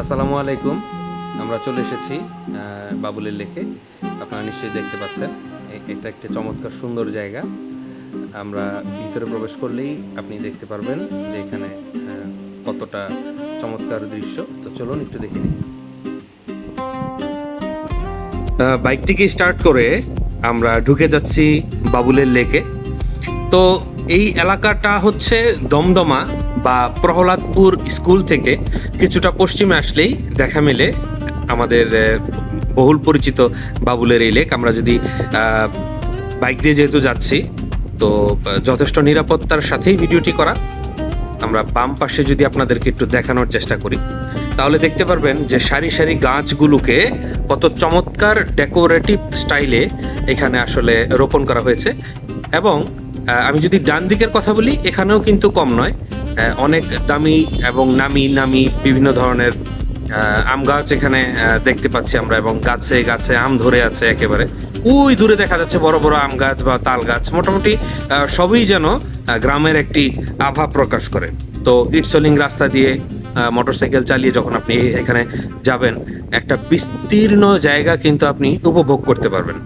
আসসালামু আলাইকুম। আমরা চলে এসেছি বাবুলের লেকে। আপনারা নিশ্চয়ই দেখতে পাচ্ছেন এটা একটা চমৎকার সুন্দর জায়গা। আমরা ভিতরে প্রবেশ করলেই আপনি দেখতে পারবেন যে এখানে কতটা চমৎকার দৃশ্য। তো চলুন একটু দেখে নিই। বাইকটিকে স্টার্ট করে আমরা ঢুকে যাচ্ছি বাবুলের লেকে। তো এই এলাকাটা হচ্ছে দমদমা। বা প্রহ্লাদপুর স্কুল থেকে কিছুটা পশ্চিমে আসলেই দেখা মেলে আমাদের বহুল পরিচিত বাবুলের এই লেক। আমরা যদি বাইক দিয়ে যেহেতু যাচ্ছি, তো যথেষ্ট নিরাপত্তার সাথেই ভিডিওটি করা। আমরা বাম পাশে যদি আপনাদেরকে একটু দেখানোর চেষ্টা করি, তাহলে দেখতে পারবেন যে সারি সারি গাছগুলোকে কত চমৎকার ডেকোরেটিভ স্টাইলে এখানে আসলে রোপণ করা হয়েছে। এবং আমি যদি ডান দিকের কথা বলি, এখানেও কিন্তু কম নয়। অনেক দামি এবং নামি নামি বিভিন্ন ধরনের আম গাছ এখানে দেখতে পাচ্ছি আমরা এবং গাছে গাছে আম ধরে আছে একেবারে। ওই দূরে দেখা যাচ্ছে বড় বড় আম গাছ বা তাল গাছ। মোটামুটি সবই যেন গ্রামের একটি আভা প্রকাশ করে। তো ইটসলিং রাস্তা দিয়ে মোটরসাইকেল চালিয়ে যখন আপনি এখানে যাবেন, একটা বিস্তীর্ণ জায়গা কিন্তু আপনি উপভোগ করতে পারবেন।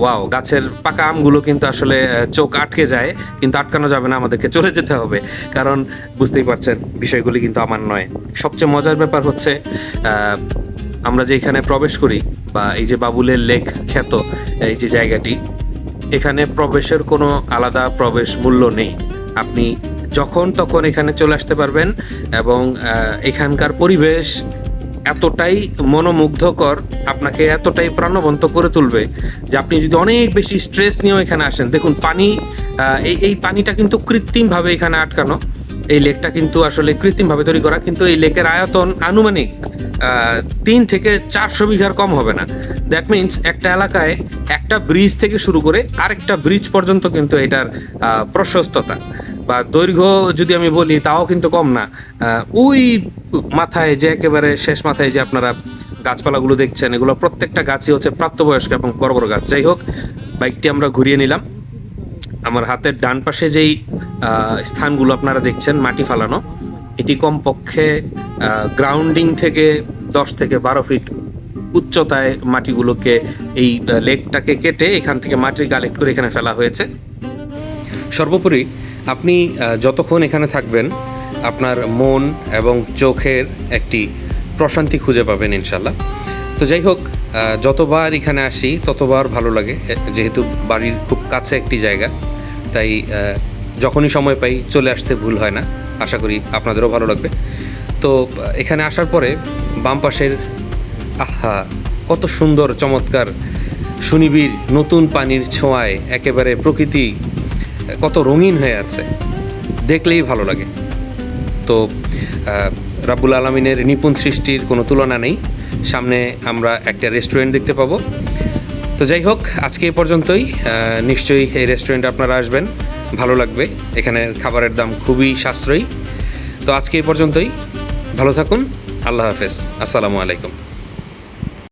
ওয়াও গাছের পাকা আমগুলো কিন্তু আসলে চোখ আটকে যায়, কিন্তু আটকানো যাবে না, আমাদেরকে চলে যেতে হবে। কারণ বুঝতেই পারছেন, বিষয়গুলি কিন্তু আমার নয়। সবচেয়ে মজার ব্যাপার হচ্ছে আমরা যে এখানে প্রবেশ করি, বা এই যে বাবুলের লেক খ্যাত, এই যে জায়গাটি, এখানে প্রবেশের কোনো আলাদা প্রবেশ মূল্য নেই। আপনি যখন তখন এখানে চলে আসতে পারবেন এবং এখানকার পরিবেশ এতটাই মনোমুগ্ধকর, আপনাকে এতটাই প্রাণবন্ত করে তুলবে যে আপনি যদি অনেক বেশি স্ট্রেস নিয়েও এখানে আসেন। দেখুন, পানি এই এই পানিটা কিন্তু কৃত্রিমভাবে এখানে আটকানো। এই লেকটা কিন্তু আসলে কৃত্রিমভাবে তৈরি করা, কিন্তু এই লেকের আয়তন আনুমানিক তিন থেকে চারশো বিঘার কম হবে না। দ্যাট মিন্স একটা এলাকায় একটা ব্রিজ থেকে শুরু করে আরেকটা ব্রিজ পর্যন্ত কিন্তু এটার প্রশস্ততা। বা দৈর্ঘ্য যদি আমি বলি, তাও কিন্তু কম না। ওই মাথায় যে একেবারে শেষ মাথায় যে আপনারা গাছপালাগুলো দেখছেন, এগুলো প্রত্যেকটা গাছই হচ্ছে প্রাপ্তবয়স্ক এবং বড় বড় গাছ। যাই হোক, বাইকটি আমরা ঘুরিয়ে নিলাম। আমার হাতের ডান পাশে যেই স্থানগুলো আপনারা দেখছেন, মাটি ফালানো, এটি কমপক্ষে গ্রাউন্ডিং থেকে দশ থেকে বারো ফিট উচ্চতায় মাটিগুলোকে এই লেকটাকে কেটে এখান থেকে মাটি কালেক্ট করে এখানে ফেলা হয়েছে। সর্বোপরি আপনি যতক্ষণ এখানে থাকবেন, আপনার মন এবং চোখের একটি প্রশান্তি খুঁজে পাবেন ইনশাল্লাহ তো যাই হোক যতবার এখানে আসি, ততবার ভালো লাগে। যেহেতু বাড়ির খুব কাছে একটি জায়গা, তাই যখনই সময় পাই চলে আসতে ভুল হয় না। আশা করি আপনাদেরও ভালো লাগবে। তো, এখানে আসার পরে বাম পাশের, আহা, কত সুন্দর, চমৎকার, সুনিবিড়, নতুন পানির ছোঁয়ায়, একেবারে প্রকৃতি কত রঙিন হয়ে আছে। দেখলেই ভালো লাগে। তো রাব্বুল আলমিনের নিপুণ সৃষ্টির কোনো তুলনা নেই। সামনে আমরা একটা রেস্টুরেন্ট দেখতে পাবো। তো যাই হোক, আজকে এ পর্যন্তই। নিশ্চয়ই এই রেস্টুরেন্টে আপনারা আসবেন। ভালো লাগবে। এখানের খাবারের দাম খুবই সাশ্রয়ী। তো আজকে এ পর্যন্তই। ভালো থাকুন। আল্লাহ হাফেজ। আসসালামু আলাইকুম।